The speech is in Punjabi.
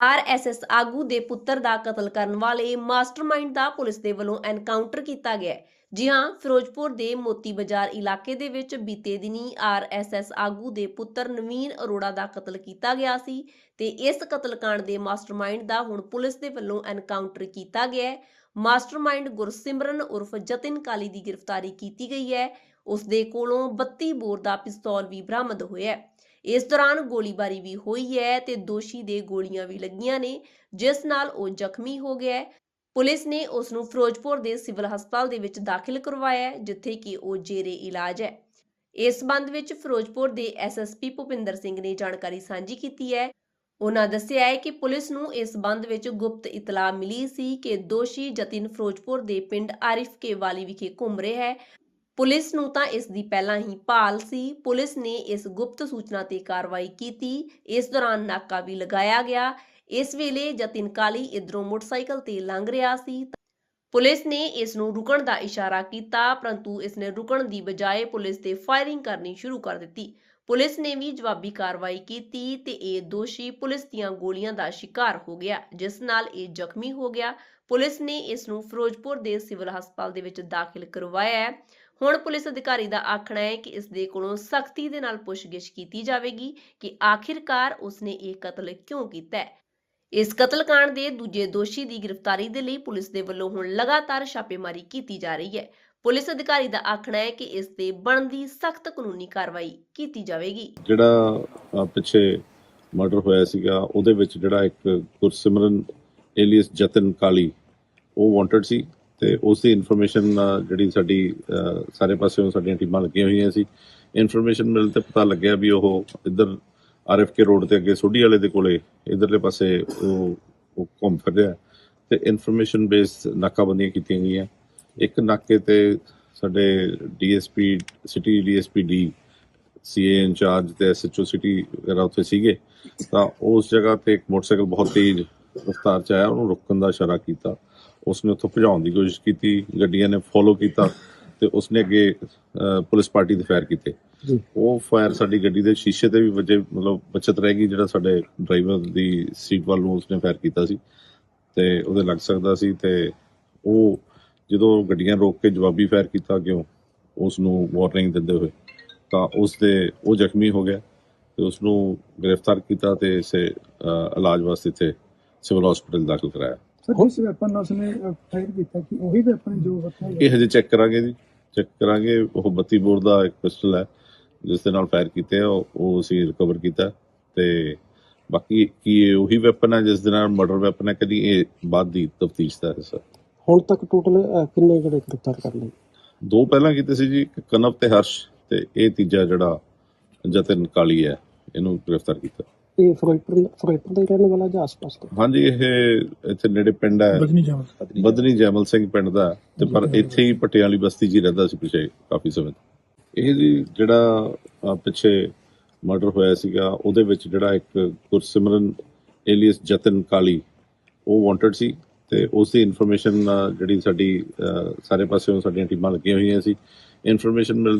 ਆਰਐਸਐਸ ਆਗੂ ਦੇ ਪੁੱਤਰ ਦਾ ਕਤਲ ਕਰਨ ਵਾਲੇ ਮਾਸਟਰਮਾਈਂਡ ਦਾ ਪੁਲਿਸ ਦੇ ਵੱਲੋਂ ਐਨਕਾਊਂਟਰ ਕੀਤਾ ਗਿਆ ਹੈ। ਜੀ ਹਾਂ, ਫਿਰੋਜ਼ਪੁਰ ਦੇ ਮੋਤੀ ਬਾਜ਼ਾਰ ਇਲਾਕੇ ਦੇ ਵਿੱਚ ਬੀਤੇ ਦਿਨੀ ਆਰਐਸਐਸ ਆਗੂ ਦੇ ਪੁੱਤਰ ਨਵੀਨ ਅਰੋੜਾ ਦਾ ਕਤਲ ਕੀਤਾ ਗਿਆ ਸੀ ਤੇ ਇਸ ਕਤਲकांड ਦੇ ਮਾਸਟਰਮਾਈਂਡ ਦਾ ਹੁਣ ਪੁਲਿਸ ਦੇ ਵੱਲੋਂ ਐਨਕਾਊਂਟਰ ਕੀਤਾ ਗਿਆ ਹੈ। ਮਾਸਟਰਮਾਈਂਡ ਗੁਰਸਿਮਰਨ ਉਰਫ ਜਤਿਨ ਕਾਲੀ ਦੀ ਗ੍ਰਿਫਤਾਰੀ ਕੀਤੀ ਗਈ ਹੈ। ਉਸ ਦੇ ਕੋਲੋਂ 32 ਬੋਰ ਦਾ ਪਿਸਤੌਲ ਵੀ ਬਰਾਮਦ ਹੋਇਆ ਹੈ। ਇਸ ਦੌਰਾਨ ਗੋਲੀਬਾਰੀ ਵੀ ਹੋਈ ਹੈ ਤੇ ਦੋਸ਼ੀ ਦੇ ਗੋਲੀਆਂ ਵੀ ਲੱਗੀਆਂ ਨੇ, ਜਿਸ ਨਾਲ ਉਹ ਜ਼ਖਮੀ ਹੋ ਗਿਆ ਹੈ। ਪੁਲਿਸ ਨੇ ਉਸ ਨੂੰ ਫਿਰੋਜ਼ਪੁਰ ਦੇ ਸਿਵਲ ਹਸਪਤਾਲ ਦੇ ਵਿੱਚ ਦਾਖਲ ਕਰਵਾਇਆ ਹੈ, ਜਿੱਥੇ ਕਿ ਉਹ ਜੇਰੇ ਇਲਾਜ ਹੈ। ਇਸ ਸੰਬੰਧ ਵਿੱਚ ਫਿਰੋਜ਼ਪੁਰ ਦੇ ਐਸਐਸਪੀ ਭੁਪਿੰਦਰ ਸਿੰਘ ਨੇ ਜਾਣਕਾਰੀ ਸਾਂਝੀ ਕੀਤੀ ਹੈ। ਉਹਨਾਂ ਦੱਸਿਆ ਹੈ ਕਿ ਪੁਲਿਸ ਨੂੰ ਇਸ ਸੰਬੰਧ ਵਿੱਚ ਗੁਪਤ ਇਤਲਾਹ ਮਿਲੀ ਸੀ ਕਿ ਦੋਸ਼ੀ ਜਤਿਨ ਫਿਰੋਜ਼ਪੁਰ ਦੇ ਪਿੰਡ ਆਰਿਫ ਕੇ ਵਾਲੀ ਵਿਖੇ ਘੁੰਮ ਰਿਹਾ ਹੈ। ਪੁਲਿਸ ਨੂੰ ਤਾਂ ਇਸ ਦੀ ਪਹਿਲਾਂ ਹੀ ਭਾਲ ਸੀ। ਪੁਲਿਸ ਨੇ ਇਸ ਗੁਪਤ ਸੂਚਨਾ ਤੇ ਕਾਰਵਾਈ ਕੀਤੀ। ਇਸ ਦੌਰਾਨ ਨਾਕਾ ਵੀ ਲਗਾਇਆ ਗਿਆ। ਇਸ ਵੇਲੇ ਜਤਿਨ ਕਾਲੀ ਇਧਰੋਂ ਮੋਟਰਸਾਈਕਲ ਤੇ ਲੰਘ ਰਿਹਾ ਸੀ। ਪੁਲਿਸ ਨੇ ਇਸ ਨੂੰ ਰੁਕਣ ਦਾ ਇਸ਼ਾਰਾ ਕੀਤਾ, ਪਰੰਤੂ ਇਸ ਨੇ ਰੁਕਣ ਦੀ ਬਜਾਏ ਪੁਲਿਸ ਤੇ ਫਾਇਰਿੰਗ ਕਰਨੀ ਸ਼ੁਰੂ ਕਰ ਦਿੱਤੀ। ਪੁਲਿਸ ਨੇ ਵੀ ਜਵਾਬੀ ਕਾਰਵਾਈ ਕੀਤੀ ਤੇ ਇਹ ਦੋਸ਼ੀ ਪੁਲਿਸ ਦੀਆਂ ਗੋਲੀਆਂ ਦਾ ਸ਼ਿਕਾਰ ਹੋ ਗਿਆ, ਜਿਸ ਨਾਲ ਇਹ ਜ਼ਖਮੀ ਹੋ ਗਿਆ। ਪੁਲਿਸ ਨੇ ਇਸ ਨੂੰ ਫਿਰੋਜ਼ਪੁਰ ਦੇ ਸਿਵਲ ਹਸਪਤਾਲ ਦੇ ਵਿੱਚ ਦਾਖਲ ਕਰਵਾਇਆ ਹੈ। ਹੁਣ ਪੁਲਿਸ ਅਧਿਕਾਰੀ ਦਾ ਆਖਣਾ ਹੈ ਕਿ ਇਸ ਦੇ ਕੋਲੋਂ ਸਖਤੀ ਦੇ ਨਾਲ ਪੁੱਛਗਿੱਛ ਕੀਤੀ ਜਾਵੇਗੀ ਕਿ ਆਖਿਰਕਾਰ ਉਸਨੇ ਇਹ ਕਤਲ ਕਿਉਂ ਕੀਤਾ ਹੈ। ਇਸ ਕਤਲकांड ਦੇ ਦੂਜੇ ਦੋਸ਼ੀ ਦੀ ਗ੍ਰਿਫਤਾਰੀ ਦੇ ਲਈ ਪੁਲਿਸ ਦੇ ਵੱਲੋਂ ਹੁਣ ਲਗਾਤਾਰ ਛਾਪੇਮਾਰੀ ਕੀਤੀ ਜਾ ਰਹੀ ਹੈ। ਪੁਲਿਸ ਅਧਿਕਾਰੀ ਦਾ ਆਖਣਾ ਹੈ ਕਿ ਇਸ ਤੇ ਬਣਦੀ ਸਖਤ ਕਾਨੂੰਨੀ ਕਾਰਵਾਈ ਕੀਤੀ ਜਾਵੇਗੀ। ਜਿਹੜਾ ਪਿੱਛੇ ਮਰਡਰ ਹੋਇਆ ਸੀਗਾ, ਉਹਦੇ ਵਿੱਚ ਜਿਹੜਾ ਇੱਕ ਗੁਰਸਿਮਰਨ ਏਲੀਅਸ ਜਤਨ ਕਾਲੀ, ਉਹ ਵਾਂਟਡ ਸੀ। ਤੇ ਉਸ ਦੀ ਇਨਫੋਰਮੇਸ਼ਨ ਜਿਹੜੀ ਸਾਡੀ ਸਾਰੇ ਪਾਸਿਓਂ ਸਾਡੀਆਂ ਟੀਮਾਂ ਲੱਗੀਆਂ ਹੋਈਆਂ ਸੀ। ਇਨਫੋਰਮੇਸ਼ਨ ਮਿਲ ਤੇ ਪਤਾ ਲੱਗਿਆ ਵੀ ਉਹ ਇੱਧਰ ਆਰਐਫਕੇ ਰੋਡ ਤੇ ਅੱਗੇ ਸੋਢੀ ਵਾਲੇ ਦੇ ਕੋਲੇ ਇਧਰਲੇ ਪਾਸੇ ਉਹ ਉਹ ਘੁੰਮ ਫਿਰ ਰਿਹਾ। ਤੇ ਇਨਫੋਰਮੇਸ਼ਨ ਬੇਸਡ ਨਾਕਾਬੰਦੀਆਂ ਕੀਤੀਆਂ ਗਈਆਂ। ਇੱਕ ਨਾਕੇ ਤੇ ਸਾਡੇ DSP city DSP D CA incharge ਤੇ ਐਸਐਚਓ ਸਿਟੀ ਵਗੈਰਾ ਉੱਥੇ ਸੀਗੇ। ਤਾਂ ਉਸ ਜਗ੍ਹਾ ਤੇ ਇੱਕ ਮੋਟਰਸਾਈਕਲ ਬਹੁਤ ਤੇਜ਼ ਰਫ਼ਤਾਰ ਚ ਆਇਆ ਉਹਨੂੰ ਰੋਕਣ ਦਾ ਇਸ਼ਾਰਾ ਕੀਤਾ। ਉਸਨੇ ਉੱਥੋਂ ਭਜਾਉਣ ਦੀ ਕੋਸ਼ਿਸ਼ ਕੀਤੀ ਗੱਡੀਆਂ ਨੇ ਫੋਲੋ ਕੀਤਾ ਤੇ ਉਸਨੇ ਅੱਗੇ ਪੁਲਿਸ ਪਾਰਟੀ ਦੇ ਫਾਇਰ ਕੀਤੇ। ਉਹ ਫਾਇਰ ਸਾਡੀ ਗੱਡੀ ਦੇ ਸ਼ੀਸ਼ੇ ਤੇ ਵੀ ਵੱਜੇ ਮਤਲਬ ਬਚਤ ਰਹਿ ਗਈ ਜਿਹੜਾ ਸਾਡੇ ਡਰਾਈਵਰ ਦੀ ਸੀਟ ਵੱਲ ਨੂੰ ਉਸਨੇ ਫਾਇਰ ਕੀਤਾ ਸੀ। ਤੇ ਉਹਦੇ ਲੱਗ ਸਕਦਾ ਸੀ ਤੇ ਉਹ ਜਦੋਂ ਗੱਡੀਆਂ ਰੋਕ ਕੇ ਜਵਾਬੀ ਫਾਇਰ ਕੀਤਾ ਕਿਉਂ ਉਸ ਨੂੰ ਵਾਰਨਿੰਗ ਦਿੰਦੇ ਹੋਏ ਤਾਂ ਉਸ ਦੇ ਉਹ ਜ਼ਖਮੀ ਹੋ ਗਿਆ ਤੇ ਉਸ ਨੂੰ ਗ੍ਰਿਫਤਾਰ ਕੀਤਾ ਤੇ ਇਸੇ ਇਲਾਜ ਵਾਸਤੇ ਇੱਥੇ ਸਿਵਲ ਹਸਪੀਟਲ ਦਾਖਲ ਕਰਾਇਆ। ਸਰ ਜਿਸ ਵੈਪਨ ਨਾਲ ਉਸਨੇ ਫਾਇਰ ਕੀਤਾ ਕਿ ਉਹੀ ਵੈਪਨ ਜੋ ਹੱਥਾਂ ਇਹ ਹਜੇ ਚੈੱਕ ਕਰਾਂਗੇ ਜੀ। ਚੈੱਕ ਕਰਾਂਗੇ ਉਹ 32 ਬੋਰ ਦਾ ਇੱਕ ਪਿਸਟਲ ਹੈ ਜਿਸ ਦੇ ਨਾਲ ਫਾਇਰ ਕੀਤੇ ਆ ਉਹ ਉਹ ਅਸੀਂ ਰਿਕਵਰ ਕੀਤਾ। ਤੇ ਬਾਕੀ ਕੀ ਇਹ ਉਹੀ ਵੈਪਨ ਹੈ ਜਿਸ ਦੇ ਨਾਲ ਮਰਡਰ ਵੈਪਨ ਹੈ ਕਦੀ ਇਹ ਬਾਅਦ ਦੀ ਤਫਤੀਸ਼ ਦਾ ਹਿੱਸਾ ਹੁਣ ਤੱਕ ਟੋਟਲ ਕਿੰਨੇ ਜਿਹੜੇ ਗ੍ਰਿਫਤਾਰ ਕਰ ਲਏ? ਦੋ ਪਹਿਲਾਂ ਕੀਤੇ ਸੀ ਜੀ ਕਨਵ ਤੇ ਹਰਸ਼ ਤੇ ਇਹ ਤੀਜਾ ਜਿਹੜਾ ਜਤਨ ਕਾਲੀ ਹੈ ਇਹਨੂੰ ਗ੍ਰਿਫਤਾਰ ਕੀਤਾ। ਇਹ ਫਿਰੋਜ਼ਪੁਰ ਫਿਰੋਜ਼ਪੁਰ ਦਾ ਹੀ ਰਹਿਣ ਵਾਲਾ ਜਾਂ ਆਸ-ਪਾਸ ਦਾ? ਹਾਂਜੀ ਇਹ ਇੱਥੇ ਨੇੜੇ ਪਿੰਡ ਹੈ। ਬਦਨੀ ਜਾਮਲ ਬਦਨੀ ਜੈਮਲ ਸਿੰਘ ਪਿੰਡ ਦਾ। ਤੇ ਪਰ ਇੱਥੇ ਹੀ ਪਟਿਆਲੀ ਬਸਤੀ 'ਚ ਹੀ ਰਹਿੰਦਾ ਸੀ ਪਿਛੇ ਕਾਫੀ ਸਮੇਂ ਤੋਂ। ਇਹ ਜੀ ਜਿਹੜਾ ਪਿੱਛੇ ਮਰਡਰ ਹੋਇਆ ਸੀਗਾ ਉਹਦੇ ਵਿੱਚ ਜਿਹੜਾ ਇੱਕ ਗੁਰਸਿਮਰਨ ਏਲੀਅਸ ਜਤਨ ਕਾਲੀ ਉਹ ਵਾਂਟਡ ਸੀ ਤੇ ਉਸ ਦੀ ਇਨਫੋਰਮੇਸ਼ਨ ਜਿਹੜੀ ਸਾਡੀ ਅਹ, ਸਾਰੇ ਪਾਸਿਓਂ ਸਾਡੀਆਂ ਟੀਮਾਂ ਲੱਗੀਆਂ ਹੋਈਆਂ ਸੀ। ਇਨਫੋਰਮੇਸ਼ਨ ਮਿਲ